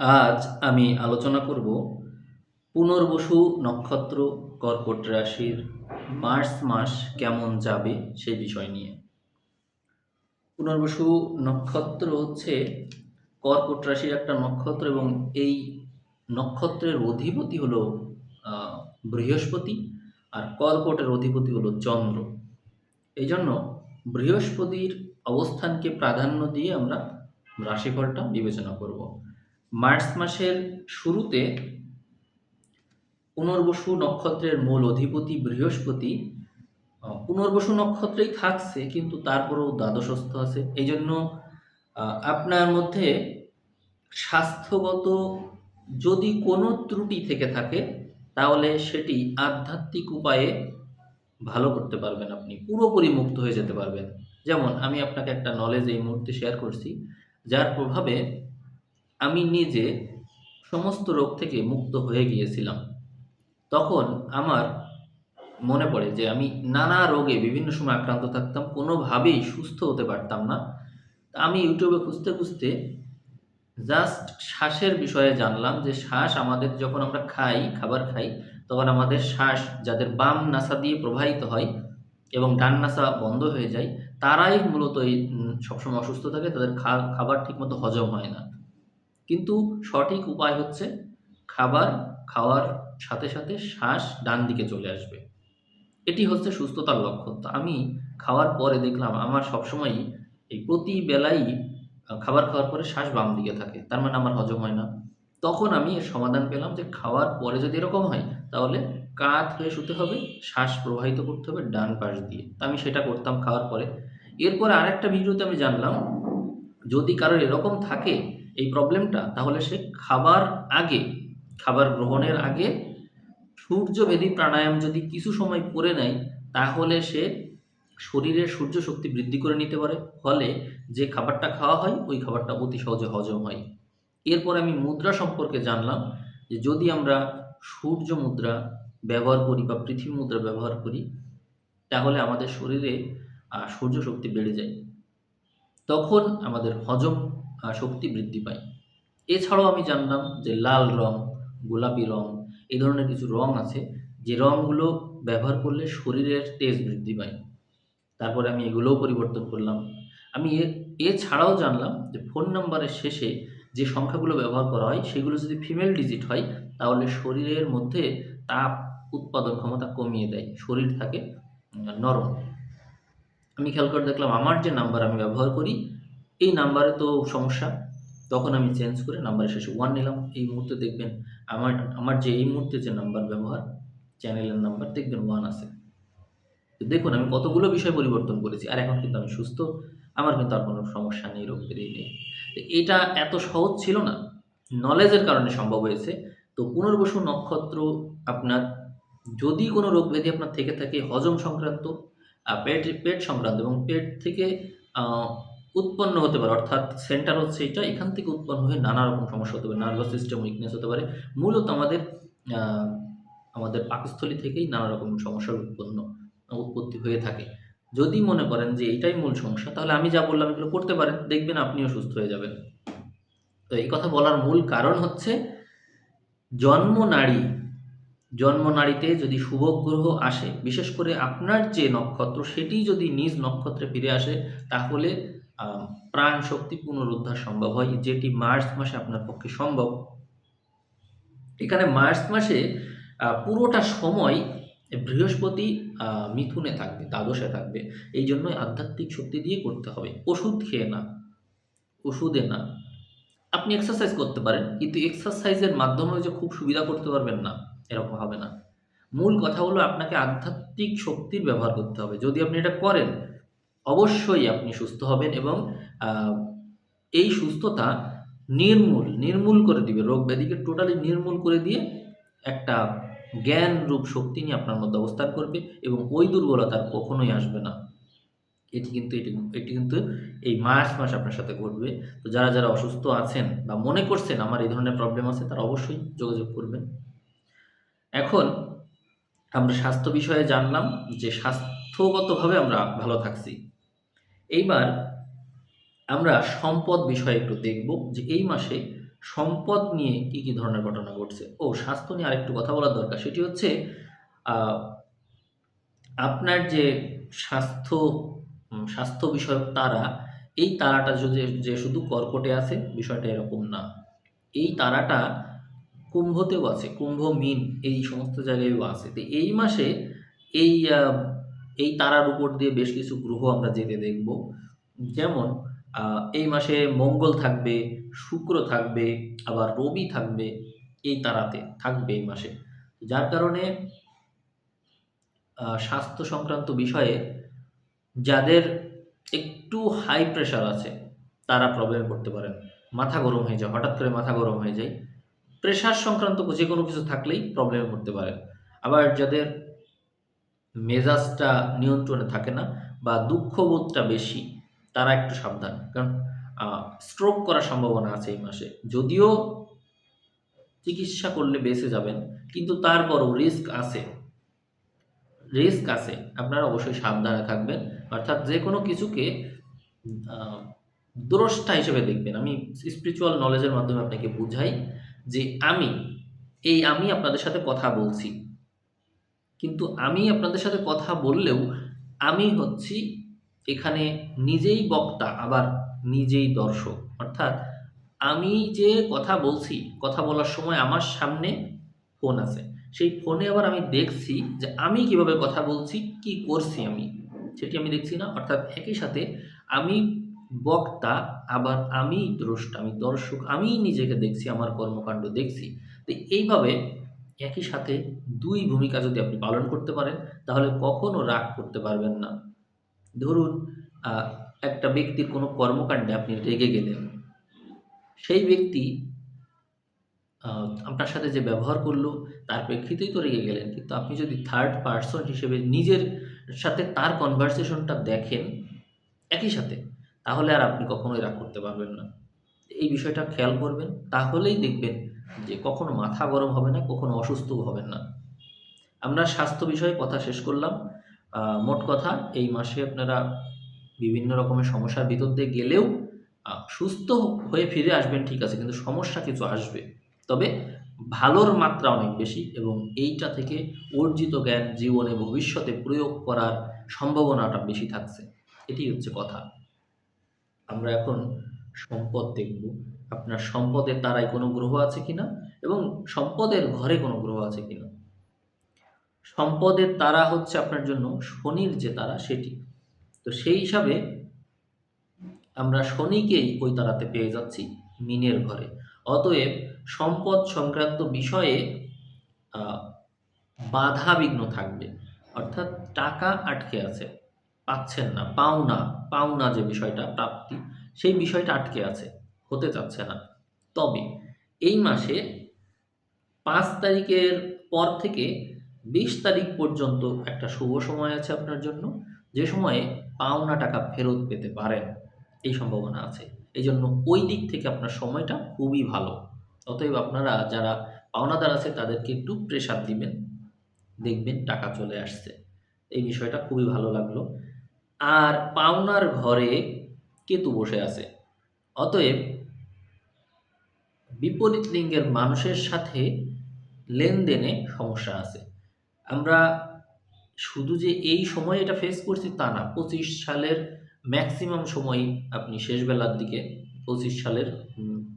আজ আমি আলোচনা করব পুনর্বসু নক্ষত্র কর্কট রাশির মার্চ মাস কেমন যাবে সেই বিষয় নিয়ে। পুনর্বসু নক্ষত্র হচ্ছে কর্কট রাশির একটা নক্ষত্র এবং এই নক্ষত্রের অধিপতি হলো বৃহস্পতি আর কর্কটের অধিপতি হলো চন্দ্র। এই জন্য বৃহস্পতির অবস্থানকে প্রাধান্য দিয়ে আমরা রাশিফলটা বিবেচনা করব। মার্চ মাসের শুরুতে পুনর্বসু নক্ষত্রের মূল অধিপতি বৃহস্পতি পুনর্বসু নক্ষত্রেই থাকছে, কিন্তু তারপরেও দ্বাদশস্থ আছে। এই জন্য আপনার মধ্যে স্বাস্থ্যগত যদি কোনো ত্রুটি থেকে থাকে, তাহলে সেটি আধ্যাত্মিক উপায়ে ভালো করতে পারবেন আপনি। পুরোপুরি মুক্ত হয়ে যেতে পারবেন। যেমন, আমি আপনাকে একটা নলেজ এই মুহূর্তে শেয়ার করছি, যার প্রভাবে আমি নিজে সমস্ত রোগ থেকে মুক্ত হয়ে গিয়েছিলাম। তখন আমার মনে পড়ে যে আমি নানা রোগে বিভিন্ন সময় আক্রান্ত থাকতাম, কোনোভাবেই সুস্থ হতে পারতাম না। আমি ইউটিউবে খুঁজতে খুঁজতে জাস্ট শ্বাসের বিষয়ে জানলাম যে শ্বাস আমাদের যখন আমরা খাই, খাবার খাই, তখন আমাদের শ্বাস যাদের বাম নাসা দিয়ে প্রবাহিত হয় এবং ডান নাসা বন্ধ হয়ে যায়, তারাই মূলত এই সবসময় অসুস্থ থাকে, তাদের খাবার ঠিকমতো হজম হয় না। কিন্তু সঠিক উপায় হচ্ছে খাবার খাওয়ার সাথে সাথে শ্বাস ডান দিকে চলে আসবে। এটি হচ্ছে সুস্থতার লক্ষণ। তো আমি খাওয়ার পরে দেখলাম আমার সবসময়ই এই প্রতি বেলাই খাবার খাওয়ার পরে শ্বাস বাম দিকে থাকে। তার মানে আমার হজম হয় না। তখন আমি এর সমাধান পেলাম যে খাওয়ার পরে যদি এরকম হয়, তাহলে কাত হয়ে শুতে হবে, শ্বাস প্রবাহিত করতে হবে ডান পাশ দিয়ে। তা আমি সেটা করতাম খাওয়ার পরে। এরপরে আরেকটা ভিডিওতে আমি জানলাম, যদি কারোর এরকম থাকে এই প্রবলেমটা তাহলে সে খাবার আগে, খাবার গ্রহণের আগে সূর্যভেদী প্রাণায়াম যদি কিছু সময় করে নেয়, তাহলে সে শরীরের সূর্য শক্তি বৃদ্ধি করে নিতে পারে। ফলে যে খাবারটা খাওয়া হয়, ওই খাবারটা অতি সহজে হজম হয়। এরপর আমি মুদ্রা সম্পর্কে জানলাম যে যদি আমরা সূর্য মুদ্রা ব্যবহার করি বা পৃথিবী মুদ্রা ব্যবহার করি, তাহলে আমাদের শরীরে সূর্য শক্তি বেড়ে যায়। তখন আমাদের হজম শক্তি বৃদ্ধি পায়। এছাড়াও আমি জানলাম যে লাল রং, গোলাপি রং, এই ধরনের কিছু রং আছে, যে রংগুলো ব্যবহার করলে শরীরের তেজ বৃদ্ধি পায়। তারপরে আমি এগুলোও পরিবর্তন করলাম। আমি এ, এছাড়াও জানলাম যে ফোন নাম্বারের শেষে যে সংখ্যাগুলো ব্যবহার করা হয়, সেগুলো যদি ফিমেল ডিজিট হয়, তাহলে শরীরের মধ্যে তাপ উৎপাদন ক্ষমতা কমিয়ে দেয়, শরীর থাকে নরম। আমি খেয়াল করে দেখলাম আমার যে নাম্বার আমি ব্যবহার করি এই নাম্বারে তো সমস্যা। তখন আমি চেঞ্জ করে নাম্বারের শেষে ওয়ান নিলাম। এই মুহূর্তে দেখবেন আমার আমার যে, এই মুহূর্তে যে নাম্বার ব্যবহার চ্যানেলের নাম্বার দেখবেন ওয়ান আছে। দেখুন, আমি কতগুলো বিষয় পরিবর্তন করেছি, আর এখন কিন্তু আমি সুস্থ। আমার কিন্তু আর কোনো সমস্যা নেই, রোগ বেরিয়ে নেই। এটা এত সহজ ছিল না। নলেজের কারণে সম্ভব হয়েছে। তো পুনর্বসু নক্ষত্র আপনার, যদি কোনো রোগ ব্যাধি আপনার থেকে থাকে হজম সংক্রান্ত পেট পেট সংক্রান্ত এবং পেট থেকে উৎপন্ন হতে পারে, অর্থাৎ সেন্টার হচ্ছে এটা, এখান থেকে উৎপন্ন হয়ে নানা রকম সমস্যা হতে পারে নার্ভাস সিস্টেম উইকনেস হতে পারে, মূলত আমাদের আমাদের পাকস্থলী থেকেই নানা রকম সমস্যার উৎপন্ন, উৎপত্তি হয়ে থাকে। যদি মনে করেন যে এটাই মূল সমস্যা, তাহলে আমি যা বললাম এগুলো করতে পারেন, দেখবেন আপনিও সুস্থ হয়ে যাবেন। তো এই কথা বলার মূল কারণ হচ্ছে, জন্ম নারী, জন্ম নারীতে যদি শুভ গ্রহ আসে, বিশেষ করে আপনার যে নক্ষত্র, সেটি যদি নিজ নক্ষত্রে ফিরে আসে, তাহলে প্রাণ শক্তি পুনরুদ্ধার সম্ভব হয়, যেটি মার্চ মাসে আপনার পক্ষে সম্ভব। এখানে মার্চ মাসে পুরোটা সময় বৃহস্পতি মিথুনে থাকবে, দ্বাদশে থাকবে। এই জন্যই আধ্যাত্মিক শক্তি দিয়ে করতে হবে। ওষুধ খেয়ে না, ওষুধে না। আপনি এক্সারসাইজ করতে পারেন, কিন্তু এক্সারসাইজের মাধ্যমে যে খুব সুবিধা করতে পারবেন না, এরকম হবে না। মূল কথা হলো আপনাকে আধ্যাত্মিক শক্তির ব্যবহার করতে হবে। যদি আপনি এটা করেন অবশ্যই আপনি সুস্থ হবেন এবং এই সুস্থতা নির্মূল নির্মূল করে দিবে। রোগ ব্যাধিকে টোটালি নির্মূল করে দিয়ে একটা জ্ঞান রূপ শক্তি নিয়ে আপনার মধ্যে অবস্থান করবে এবং ওই দুর্বলতা কখনোই আসবে না। এটি কিন্তু, এটি এটি কিন্তু এই মার্চ মাস আপনার সাথে ঘটবে। তো যারা যারা অসুস্থ আছেন বা মনে করছেন আমার এই ধরনের প্রবলেম আছে, তারা অবশ্যই যোগাযোগ করবেন। এখন আমরা স্বাস্থ্য বিষয়ে জানলাম যে স্বাস্থ্যগতভাবে আমরা ভালো থাকছি। এইবার আমরা সম্পদ বিষয়ে একটু দেখব যে এই মাসে সম্পদ নিয়ে কি কি ধরনের ঘটনা ঘটছে। ও, স্বাস্থ্য নিয়ে আরেকটু কথা বলার দরকার। সেটি হচ্ছে আপনার যে স্বাস্থ্য স্বাস্থ্য বিষয়ক তারা, এই তারাটা যদি যে শুধু কর্কটে আছে, বিষয়টা এরকম না। এই তারাটা কুম্ভতেও আছে কুম্ভ মিন এই সমস্ত জায়গায়ও আছে। তো এই মাসে এই এই তারার উপর দিয়ে বেশ কিছু গ্রহ আমরা যেতে দেখব। যেমন এই মাসে মঙ্গল থাকবে, শুক্র থাকবে, আবার রবি থাকবে, এই তারাতে থাকবে এই মাসে। যার কারণে স্বাস্থ্য সংক্রান্ত বিষয়ে যাদের একটু হাই প্রেশার আছে, তারা প্রবলেমে পড়তে পারেন। মাথা গরম হয়ে যায়, হঠাৎ করে মাথা গরম হয়ে যায়। প্রেশার সংক্রান্ত যে কোনো কিছু থাকলেই প্রবলেমে পড়তে পারেন। আবার যাদের মেজাজটা নিয়ন্ত্রণে থাকে না বা দুঃখবোধটা বেশি, তারা একটু সাবধান। কারণ স্ট্রোক করার সম্ভাবনা আছে এই মাসে। যদিও চিকিৎসা করলে বেঁচে যাবেন, কিন্তু তারপরও রিস্ক আছে। রিস্ক আছে। আপনারা অবশ্যই সাবধানে থাকবেন। অর্থাৎ যে কোনো কিছুকে দ্রষ্টা হিসেবে দেখবেন। আমি স্পিরিচুয়াল নলেজের মাধ্যমে আপনাকে বুঝাই যে আমি, এই আমি আপনাদের সাথে কথা বলছি। কিন্তু আমি আপনাদের সাথে কথা বললেও আমি হচ্ছি এখানে নিজেই বক্তা, আবার নিজেই দর্শক। অর্থাৎ আমি যে কথা বলছি, কথা বলার সময় আমার সামনে ফোন আছে। সেই ফোনে আবার আমি দেখছি যে আমি কীভাবে কথা বলছি, কি করছি আমি, সেটি আমি দেখছি না। অর্থাৎ একই সাথে আমি বক্তা, আবার আমি দ্রষ্টা, আমি দর্শক আমি নিজেকে দেখছি, আমার কর্মকাণ্ড দেখছি। তো এইভাবে একই সাথে দুই ভূমিকা যদি আপনি পালন করতে পারেন, তাহলে কখনো রাগ করতে পারবেন না। ধরুন একটা ব্যক্তির কোনো কর্মকাণ্ডে আপনি রেগে গেলেন। সেই ব্যক্তি আপনার সাথে যে ব্যবহার করল, তার প্রেক্ষিতেই তো রেগে গেলেন। কিন্তু আপনি যদি থার্ড পার্সন হিসেবে নিজের সাথে তার কনভারসেশনটা দেখেন একই সাথে, তাহলে আর আপনি কখনোই রাগ করতে পারবেন না। এই বিষয়টা খেয়াল করবেন, তাহলেই দেখবেন যে কখনো মাথা গরম হবে না, কখনো অসুস্থও হবেন না। আমরা স্বাস্থ্য বিষয়ে কথা শেষ করলাম। মোট কথা, এই মাসে আপনারা বিভিন্ন রকমের সমস্যার ভিতর দিয়ে গেলেও সুস্থ হয়ে ফিরে আসবেন ঠিক আছে, কিন্তু সমস্যা কিছু আসবে। তবে ভালোর মাত্রা অনেক বেশি এবং এইটা থেকে অর্জিত জ্ঞান, জীবনে ভবিষ্যতে প্রয়োগ করার সম্ভাবনাটা বেশি থাকছে। এটি হচ্ছে কথা। আমরা এখন সম্পদ দেখব। আপনার সম্পদের তারাই কোনো গ্রহ আছে কিনা এবং সম্পদের ঘরে কোনো গ্রহ আছে কিনা। সম্পদের তারা হচ্ছে আপনার জন্য শনির যে তারা সেটি। তো সেই হিসাবে আমরা শনিকেই ওই তারাতে পেয়ে যাচ্ছি মিনের ঘরে। অতএব সম্পদ সংক্রান্ত বিষয়ে বাধা বিঘ্ন থাকবে। অর্থাৎ টাকা আটকে আছে। পাচ্ছেন না পাওনা পাওনা যে বিষয়টা, প্রাপ্তি, সেই বিষয়টা আটকে আছে, হতে চাচ্ছে না। তবে এই মাসে পাঁচ তারিখের পর থেকে বিশ তারিখ পর্যন্ত একটা শুভ সময় আছে আপনার জন্য। যে সময়ে পাওনা টাকা ফেরত পেতে পারেন, এই সম্ভাবনা আছে। এই জন্য ওই দিক থেকে আপনার সময়টা খুবই ভালো। অতএব আপনারা যারা পাওনাদার আছে, তাদেরকে একটু প্রেশার দিবেন। দেখবেন টাকা চলে আসছে। এই বিষয়টা খুবই ভালো লাগল। আর পাওনার ঘরে কেতু বসে আছে। অতএব বিপরীত লিঙ্গের মানুষের সাথে লেনদেনে সমস্যা আছে। আমরা শুধু যে এই সময় এটা ফেস করছি তা না, পঁচিশ সালের ম্যাক্সিমাম সময় আপনি শেষ বেলার দিকে, পঁচিশ সালের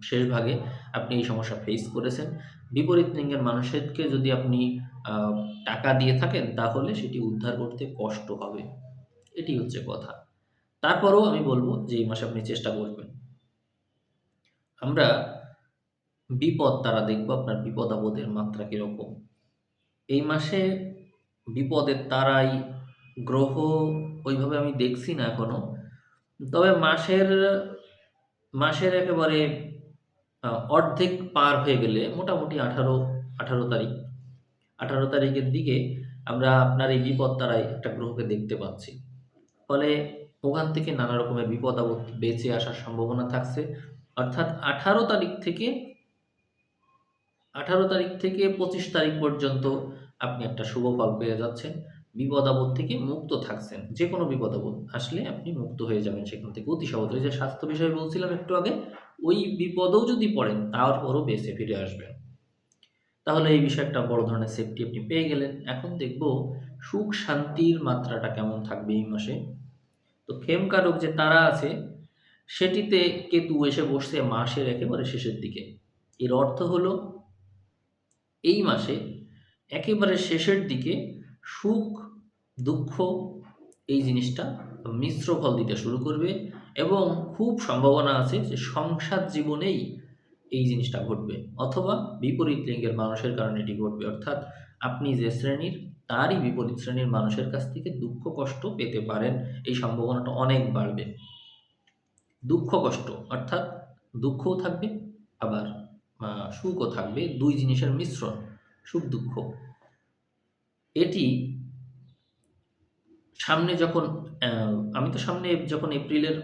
শেষ ভাগে আপনি এই সমস্যা ফেস করেছেন। বিপরীত লিঙ্গের মানুষেরকে যদি আপনি টাকা দিয়ে থাকেন, তাহলে সেটি উদ্ধার করতে কষ্ট হবে। এটি হচ্ছে কথা। তারপরেও আমি বলব যে এই মাসে আপনি চেষ্টা করবেন। আমরা বিপদ তারা দেখব আপনার বিপদ আপদের মাত্রা কীরকম। এই মাসে বিপদের তারাই গ্রহ ওইভাবে আমি দেখছি না এখনও। তবে মাসের মাসের একেবারে অর্ধেক পার হয়ে গেলে মোটামুটি আঠারো আঠারো তারিখ, আঠারো তারিখের দিকে আমরা আপনার এই বিপদ তারাই একটা গ্রহকে দেখতে পাচ্ছি। ফলে ওখান থেকে নানা রকমের বিপদ আপদ বেঁচে আসার সম্ভাবনা থাকছে। অর্থাৎ আঠারো তারিখ থেকে, আঠারো তারিখ থেকে পঁচিশ তারিখ পর্যন্ত আপনি একটা শুভ ফল পেয়ে যাচ্ছেন। বিপদ আপদ থেকে মুক্ত থাকছেন। যে কোনো বিপদ আপদ আসলে আপনি মুক্ত হয়ে যাবেন সেখান থেকে। অতি সহজ যে স্বাস্থ্য বিষয়ে বলছিলাম একটু আগে, ওই বিপদেও যদি পড়েন, তারপরও বেঁচে ফিরে আসবেন। তাহলে এই বিষয়ে একটা বড় ধরনের সেফটি আপনি পেয়ে গেলেন। এখন দেখব সুখ শান্তির মাত্রাটা কেমন থাকবে এই মাসে। তো খেমকারক যে তারা আছে, সেটিতে কেতু এসে বসছে মাসের একেবারে শেষের দিকে। এর অর্থ হলো, এই মাসে একেবারে শেষের দিকে সুখ, দুঃখ এই জিনিসটা মিশ্র ফল দিতে শুরু করবে এবং খুব সম্ভাবনা আছে যে সংসার জীবনেই এই জিনিসটা ঘটবে অথবা বিপরীত লিঙ্গের মানুষের কারণে এটি ঘটবে। অর্থাৎ আপনি যে শ্রেণির, তারই বিপরীত শ্রেণির মানুষের কাছ থেকে দুঃখ, কষ্ট পেতে পারেন। এই সম্ভাবনাটা অনেক বাড়বে। দুঃখ, কষ্ট অর্থাৎ দুঃখও থাকবে, আবার সুখও থাকবে। দুই জিনিসের মিশ্রণ। সুখ দুঃখ। এটি সামনে যখন আমি তো সামনে যখন এপ্রিলের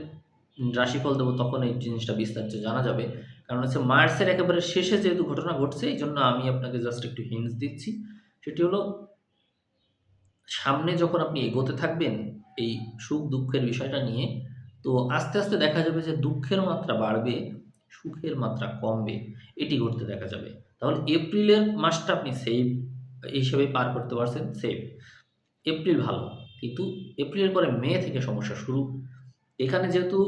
রাশিফল দেবো তখন এই জিনিসটা বিস্তারিত জানা যাবে। কারণ হচ্ছে মার্চের একেবারে শেষে যেহেতু ঘটনা ঘটছে, এই জন্য আমি আপনাকে জাস্ট একটু হিন্টস দিচ্ছি। সেটি হলো, সামনে যখন আপনি এগোতে থাকবেন এই সুখ দুঃখের বিষয়টা নিয়ে, তো আস্তে আস্তে দেখা যাবে যে দুঃখের মাত্রা বাড়বে, সুখের মাত্রা কমবে। এটি ঘটতে দেখা যাবে। তাহলে এপ্রিলের মাসটা আপনি সেভ হিসেবে পার করতে পারছেন সেভ এপ্রিল ভালো কিন্তু এপ্রিলের পরে মে থেকে সমস্যা শুরু। এখানে যেহেতু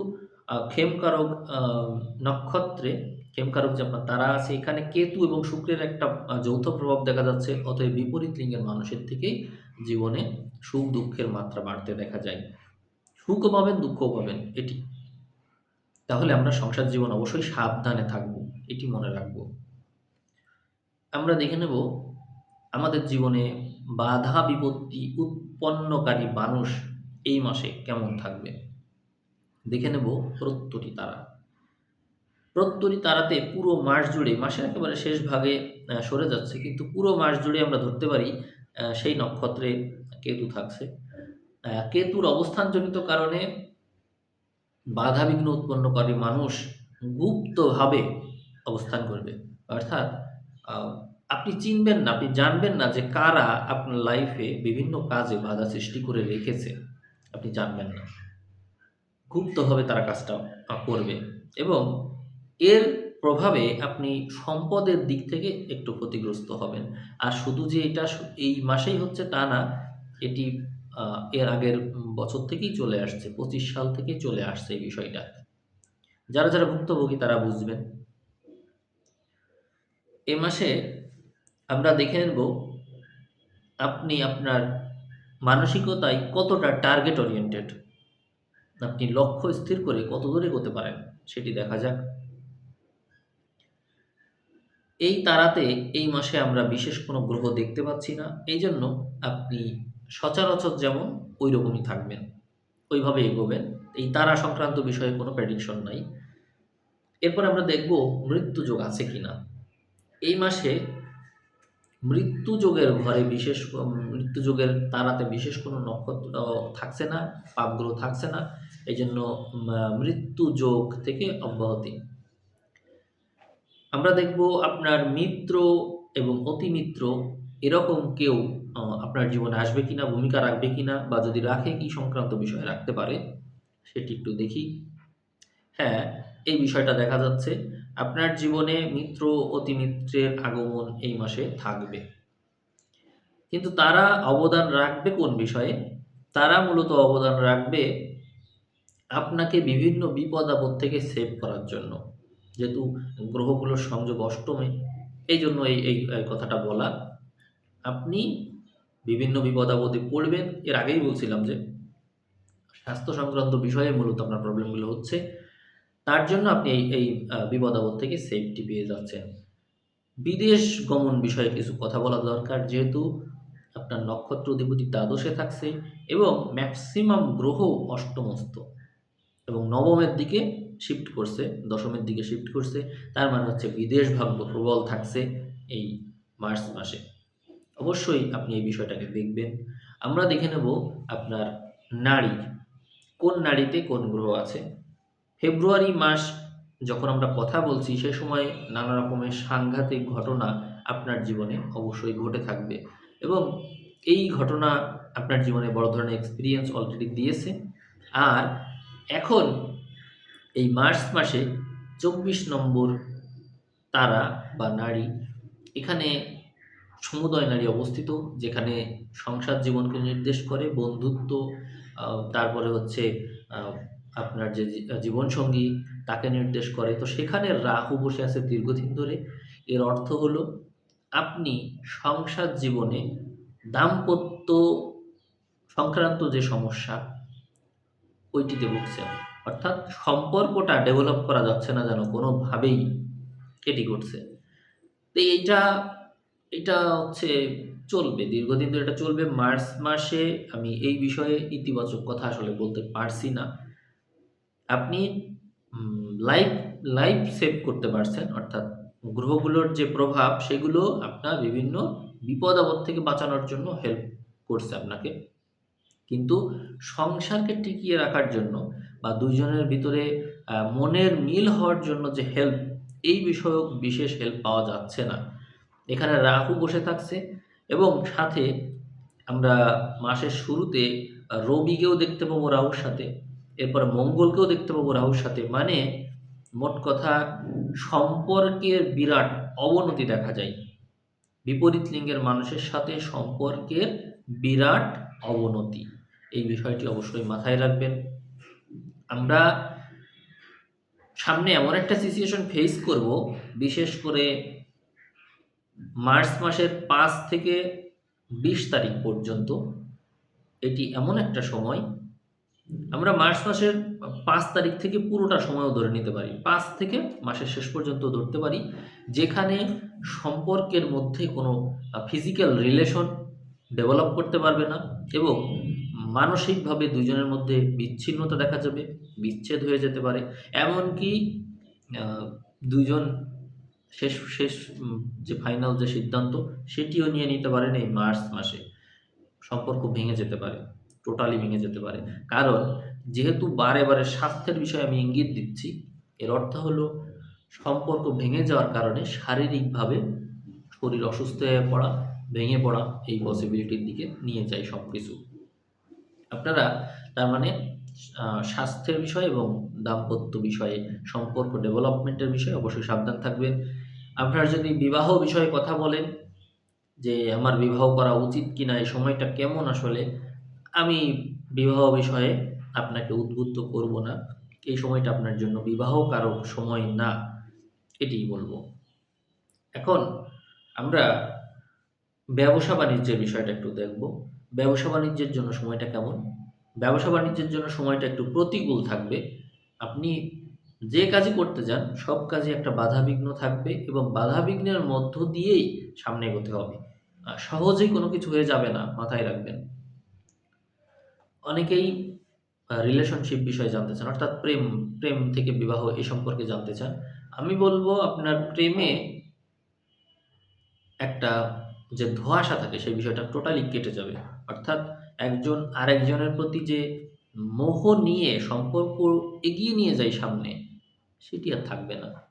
আহ, নক্ষত্রে খেমকারক যে আপনার তারা আছে এখানে কেতু এবং শুক্রের একটা যৌথ প্রভাব দেখা যাচ্ছে অতএব বিপরীত লিঙ্গের মানুষের থেকেই জীবনে সুখ দুঃখের মাত্রা বাড়তে দেখা যায়। সুখও পাবেন দুঃখও পাবেন এটি। তাহলে আমরা সংসার জীবন অবশ্যই সাবধানে থাকব এটি মনে রাখব। আমরা দেখে নেব, আমাদের জীবনে বাধা বিপত্তি উৎপন্নকারী মানুষ এই মাসে কেমন থাকবে? দেখে নেব প্রত্যরী তারা। প্রত্যরী তারাতে পুরো মাস জুড়ে, মাসের একেবারে শেষ ভাগে সরে যাচ্ছে, কিন্তু পুরো মাস জুড়ে আমরা ধরতে পারি সেই নক্ষত্রে কেতু থাকছে। কেতুর অবস্থানজনিত কারণে বাধা বিঘ্ন উৎপন্নকারী মানুষ গুপ্তভাবে অবস্থান করবে। অর্থাৎ আপনি চিনবেন না, আপনি জানবেন না যে কারা আপনার লাইফে বিভিন্ন কাজে বাধা সৃষ্টি করে রেখেছে। আপনি জানবেন না। গুপ্তভাবে তারা কাজটা করবে এবং এর প্রভাবে আপনি সম্পদের দিক থেকে একটু ক্ষতিগ্রস্ত হবেন। আর শুধু যে এটা এই মাসেই হচ্ছে তা না, এটি এর আগের বছর থেকেই চলে আসছে, পঁচিশ সাল থেকেই চলে আসছে এই বিষয়টা। যারা যারা ভুক্তভোগী তারা বুঝবেন। এ মাসে আমরা দেখে নেব আপনি আপনার মানসিকতায় কতটা টার্গেট ওরিয়েন্টেড আপনি লক্ষ্য স্থির করে কত দূরে এগোতে পারেন? সেটি দেখা যাক। এই তারাতে এই মাসে আমরা বিশেষ কোনো গ্রহ দেখতে পাচ্ছি না। এই জন্য আপনি সচরাচর যেমন ওই রকমই থাকবেন। ওইভাবে এগোবেন। এই তারা সংক্রান্ত বিষয়ে কোনো প্রেডিকশন নাই। এরপর আমরা দেখব মৃত্যু যোগ আছে কিনা। এই মাসে মৃত্যু যোগের ঘরে বিশেষ মৃত্যু যোগের তারাতে বিশেষ কোনো নক্ষত্র থাকছে না পাপগ্রহ থাকছে না। এই জন্য উম, আহ, মৃত্যু যোগ থেকে অব্যাহতি। আমরা দেখব আপনার মিত্র এবং অতিমিত্র এরকম কেউ আপনার জীবনে আসবে কিনা ভূমিকা রাখবে কিনা বা যদি রাখে কি সংক্রান্ত বিষয় রাখতে পারে সেটি একটু দেখি। হ্যাঁ এই বিষয়টা দেখা যাচ্ছে। আপনার জীবনে মিত্র অতি মিত্রের আগমন এই মাসে থাকবে। কিন্তু তারা অবদান রাখবে কোন বিষয়ে? তারা মূলত অবদান রাখবে আপনাকে বিভিন্ন বিপদ আপদ থেকে সেভ করার জন্য। যেহেতু গ্রহগুলোর সংযোগ অষ্টমে, এই জন্য এই এই কথাটা বলা। আপনি বিভিন্ন বিপদ আপদে পড়বেন। এর আগেই বলছিলাম যে, স্বাস্থ্য সংক্রান্ত বিষয়ে মূলত আপনার প্রবলেমগুলো হচ্ছে। তার জন্য আপনি এই এই আহ, বিপদ আপদ থেকে সেফটি পেয়ে যাচ্ছেন। বিদেশ গমন বিষয়ে কিছু কথা বলা দরকার যেহেতু আপনার নক্ষত্র অধিপতি দ্বাদশে থাকছে এবং ম্যাক্সিমাম গ্রহ অষ্টমস্ত এবং নবমের দিকে শিফট করছে দশমের দিকে শিফট করছে তার মানে হচ্ছে বিদেশ ভাগ্য প্রবল থাকছে এই মার্চ মাসে। অবশ্যই আপনি এই বিষয়টাকে দেখবেন। আমরা দেখে নেব আপনার নারী কোন নারীতে কোন গ্রহ আছে। ফেব্রুয়ারি মাস যখন আমরা কথা বলছি, সে সময় নানা রকমের সাংঘাতিক ঘটনা আপনার জীবনে অবশ্যই ঘটে থাকবে। এবং এই ঘটনা আপনার জীবনে বড় ধরনের এক্সপিরিয়েন্স অলরেডি দিয়েছে। আর এখন এই মার্চ মাসে চব্বিশ নম্বর তারা বা নারী এখানে সমুদয় নারী অবস্থিত, যেখানে সংসার জীবনকে নির্দেশ করে, বন্ধুত্ব তারপরে হচ্ছে আপনার যে জীবনসঙ্গী তাকে নির্দেশ করে। তো সেখানে রাহু বসে আছে দীর্ঘদিন ধরে। এর অর্থ হলো, আপনি সংসার জীবনে দাম্পত্য সংক্রান্ত যে সমস্যা, ওইটিতে ভুগছেন। অর্থাৎ সম্পর্কটা ডেভেলপ করা যাচ্ছে না যেন কোনোভাবেই এটি করছে তো এইটা এটা হচ্ছে চলবে, দীর্ঘদিন ধরে এটা চলবে। মার্চ মাসে আমি এই বিষয়ে ইতিবাচক কথা আসলে বলতে পারছি না। আপনি লাইফ লাইফ সেভ করতে পারছেন, অর্থাৎ গ্রহগুলোর যে প্রভাব, সেগুলো আপনার বিভিন্ন বিপদ আপদ থেকে বাঁচানোর জন্য হেল্প করছে আপনাকে। কিন্তু সংসারকে টিকিয়ে রাখার জন্য বা দুইজনের ভিতরে মনের মিল হওয়ার জন্য যে হেল্প এই বিষয়ক বিশেষ হেল্প পাওয়া যাচ্ছে না। এখানে রাহু বসে থাকছে এবং সাথে আমরা মাসের শুরুতে রবিকেও দেখতে পাবো রাহুর সাথে। এরপর মঙ্গলকেও দেখতে পাবো রাহুর সাথে। মানে মোট কথা সম্পর্কের বিরাট অবনতি দেখা যায়। বিপরীত লিঙ্গের মানুষের সাথে সম্পর্কের বিরাট অবনতি। এই বিষয়টি অবশ্যই মাথায় রাখবেন। আমরা সামনে এমন একটা সিচুয়েশন ফেস করব, বিশেষ করে মার্চ মাসের পাঁচ থেকে বিশ তারিখ পর্যন্ত। এটি এমন একটা সময় আমরা মার্চ মাসের পাঁচ তারিখ থেকে পুরোটা সময়ও ধরে নিতে পারি। পাঁচ থেকে মাসের শেষ পর্যন্ত ধরতে পারি, যেখানে সম্পর্কের মধ্যে কোনো ফিজিক্যাল রিলেশন ডেভেলপ করতে পারবে না এবং মানসিকভাবে দুজনের মধ্যে বিচ্ছিন্নতা দেখা যাবে, বিচ্ছেদ হয়ে যেতে পারে। এমনকি দুজন শেষ শেষ যে ফাইনাল যে সিদ্ধান্ত, সেটিও নিয়ে নিতে পারেন এই মার্চ মাসে। সম্পর্ক ভেঙে যেতে পারে। টোটালি ভেঙে যেতে পারে। কারণ, যেহেতু বারে বারে স্বাস্থ্যের বিষয়ে আমি ইঙ্গিত দিচ্ছি, এর অর্থ হলো সম্পর্ক ভেঙে যাওয়ার কারণে শারীরিকভাবে শরীর অসুস্থ হয়ে পড়া, ভেঙে পড়া এই পসিবিলিটির দিকে নিয়ে যায় সব কিছু আপনারা তার মানে স্বাস্থ্যের বিষয় এবং দাম্পত্য বিষয়ে, সম্পর্ক ডেভেলপমেন্টের বিষয়ে অবশ্যই সাবধান থাকবেন। আপনারা যদি বিবাহ বিষয়ে কথা বলেন, যে আমার বিবাহ করা উচিত কিনা, এই সময়টা কেমন আসলে আমি বিবাহ বিষয়ে আপনাকে উদ্বুদ্ধ করব না। এই সময়টা আপনার জন্য বিবাহ কারক সময় না, এটিই বলব। এখন আমরা ব্যবসা বাণিজ্যের বিষয়টা একটু দেখব। ব্যবসা বাণিজ্যের জন্য সময়টা কেমন? ব্যবসা বাণিজ্যের জন্য সময়টা একটু প্রতিকূল থাকবে। আপনি যে কাজই করতে যান, সব কাজে একটা বাধাবিঘ্ন থাকবে এবং বাধাবিঘ্নের মধ্য দিয়েই সামনে এগোতে হবে। সহজেই কোনো কিছু হয়ে যাবে না, মাথায় রাখবেন। অনেকেই রিলেশনশিপ বিষয়ে জানতে চান, অর্থাৎ প্রেম প্রেম থেকে বিবাহ এ সম্পর্কে জানতে চান। আমি বলব আপনার প্রেমে একটা যে ধোঁয়াশা থাকে, সেই বিষয়টা টোটালি কেটে যাবে। অর্থাৎ একজন আরেকজনের প্রতি যে মোহ নিয়ে সম্পর্ক এগিয়ে নিয়ে যায় সামনে, সেটি আর থাকবে না।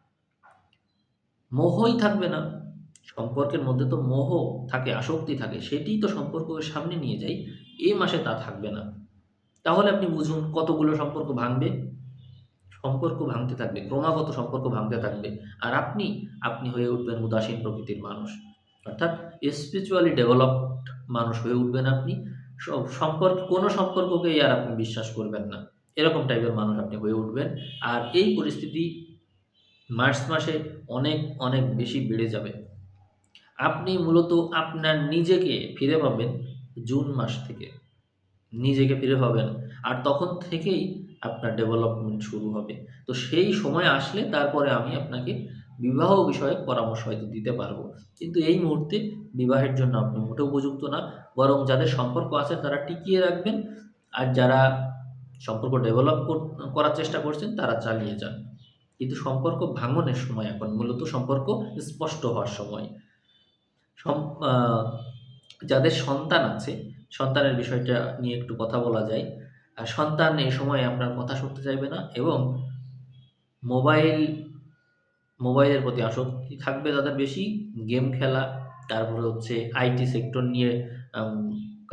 মোহই থাকবে না। সম্পর্কের মধ্যে তো মোহ থাকে, আসক্তি থাকে, সেটিই তো সম্পর্ককে সামনে নিয়ে যায় এই মাসে তা থাকবে না। তাহলে আপনি বুঝুন কতগুলো সম্পর্ক ভাঙবে। সম্পর্ক ভাঙতে থাকবে, ক্রমাগত সম্পর্ক ভাঙতে থাকবে। আর আপনি আপনি হয়ে উঠবেন উদাসীন প্রকৃতির মানুষ। অর্থাৎ স্পিরিচুয়ালি ডেভেলপড মানুষ হয়ে উঠবেন আপনি। সব সম্পর্ক, কোনো সম্পর্ককেই আর আপনি বিশ্বাস করবেন না। এরকম টাইপের মানুষ আপনি হয়ে উঠবেন। আর এই পরিস্থিতি মার্চ মাসে অনেক অনেক বেশি বেড়ে যাবে। আপনি মূলত আপনার নিজেকে ফিরে পাবেন জুন মাস থেকে। নিজেকে ফিরে পাবেন আর তখন থেকেই আপনার ডেভেলপমেন্ট শুরু হবে। তো সেই সময় আসলে তারপরে আমি আপনাকে বিবাহ বিষয়ে পরামর্শ হয়তো দিতে পারব। কিন্তু এই মুহূর্তে বিবাহের জন্য আপনি মোটেও উপযুক্ত না। বরং যাদের সম্পর্ক আছে তারা টিকিয়ে রাখবেন। আর যারা সম্পর্ক ডেভেলপ করার চেষ্টা করছেন তারা চালিয়ে যান। কিন্তু সম্পর্ক ভাঙনের সময় এখন মূলত সম্পর্ক স্পষ্ট হওয়ার সময়। যাদের সন্তান আছে সন্তানের বিষয়টা নিয়ে একটু কথা বলা যায়। আর সন্তান এই সময় আপনার কথা শুনতে চাইবে না এবং মোবাইল, মোবাইলের প্রতি আসক্তি থাকবে তাদের বেশি। গেম খেলা, তারপরে হচ্ছে আইটি সেক্টর নিয়ে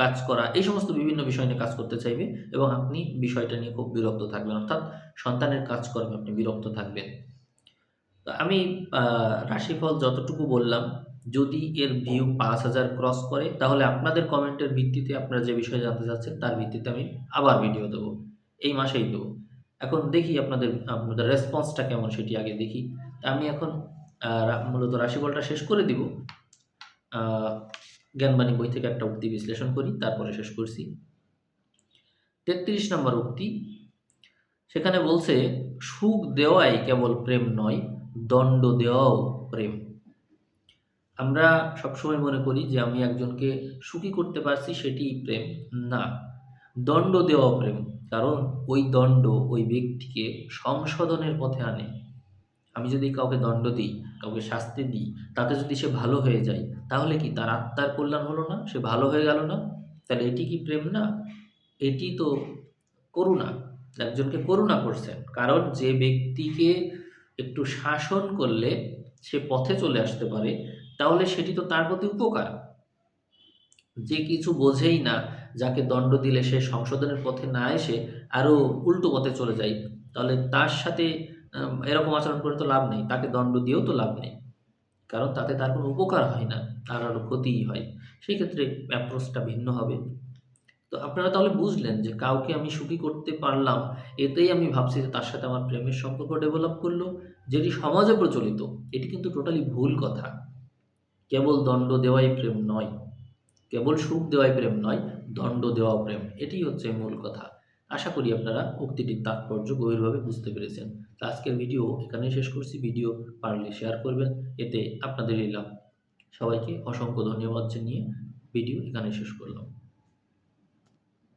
কাজ করা, এই সমস্ত বিভিন্ন বিষয় নিয়ে কাজ করতে চাইবে এবং আপনি বিষয়টা নিয়ে খুব বিরক্ত থাকবেন। অর্থাৎ সন্তানের কাজকর্মে আপনি বিরক্ত থাকবেন। আমি রাশিফল যতটুকু বললাম যদি এর ভিউ পাঁচ হাজার ক্রস করে, তাহলে আপনাদের কমেন্টের ভিত্তিতে আপনারা যে বিষয়ে জানতে চাচ্ছেন, তার ভিত্তিতে আমি আবার ভিডিও দেবো। এই মাসেই দেবো। এখন দেখি আপনাদের আপনাদের রেসপন্সটা কেমন সেটি আগে দেখি। আমি এখন মূলত রাশিফলটা শেষ করে দিব। জ্ঞানবাণী বই থেকে একটা উক্তি বিশ্লেষণ করি, তারপরে শেষ করছি। তেত্রিশ নম্বর উক্তি। সেখানে বলছে, সুখ দেওয়াই কেবল প্রেম নয়, দণ্ড দেওয়াও প্রেম। আমরা সবসময় মনে করি যে আমি একজনকে সুখী করতে পারছি সেটি প্রেম, না। দণ্ড দেওয়া প্রেম কারণ ওই দণ্ড ওই ব্যক্তিকে সংশোধনের পথে আনে। আমি যদি কাউকে দণ্ড দিই, কাউকে শাস্তি দিই, তাতে যদি সে ভালো হয়ে যায়, তাহলে কি তার আত্মার কল্যাণ হলো না? সে ভালো হয়ে গেল না? তাহলে এটি কি প্রেম না? এটি তো করুণা একজনকে করুণা করছেন। কারণ যে ব্যক্তিকে একটু শাসন করলে সে পথে চলে আসতে পারে তাহলে সেটি তো তার প্রতি উপকার। যে কিছু বোঝেই না, যাকে দণ্ড দিলে সে সংশোধনের পথে না এসে আরও উল্টো পথে চলে যায়, তাহলে তার সাথে এরকম আচরণ করে তো লাভ নেই, তাকে দণ্ড দিয়েও তো লাভ নেই। কারণ তাতে তার কোনো উপকার হয় না, তার আরও ক্ষতিই হয়, সেই ক্ষেত্রে অ্যাপ্রোচটা ভিন্ন হবে। তো আপনারা তাহলে বুঝলেন যে কাউকে আমি সুখী করতে পারলাম, এতেই আমি ভাবছি যে তার সাথে আমার প্রেমের সম্পর্ক ডেভেলপ করল, যেটি সমাজে প্রচলিত, এটি কিন্তু টোটালি ভুল কথা। কেবল দণ্ড দেওয়াই প্রেম নয়, কেবল সুখ দেওয়াই প্রেম নয়, দণ্ড দেওয়াও প্রেম। এটি হচ্ছে মূল কথা। আশা করি আপনারা উক্তিটির তাৎপর্য গভীরভাবে বুঝতে পেরেছেন। তো আজকের ভিডিও এখানেই শেষ করছি। ভিডিও পারলে শেয়ার করবেন। এতে আপনাদের লাভ। সবাইকে অসংখ্য ধন্যবাদ জানিয়ে ভিডিও এখানে শেষ করলাম।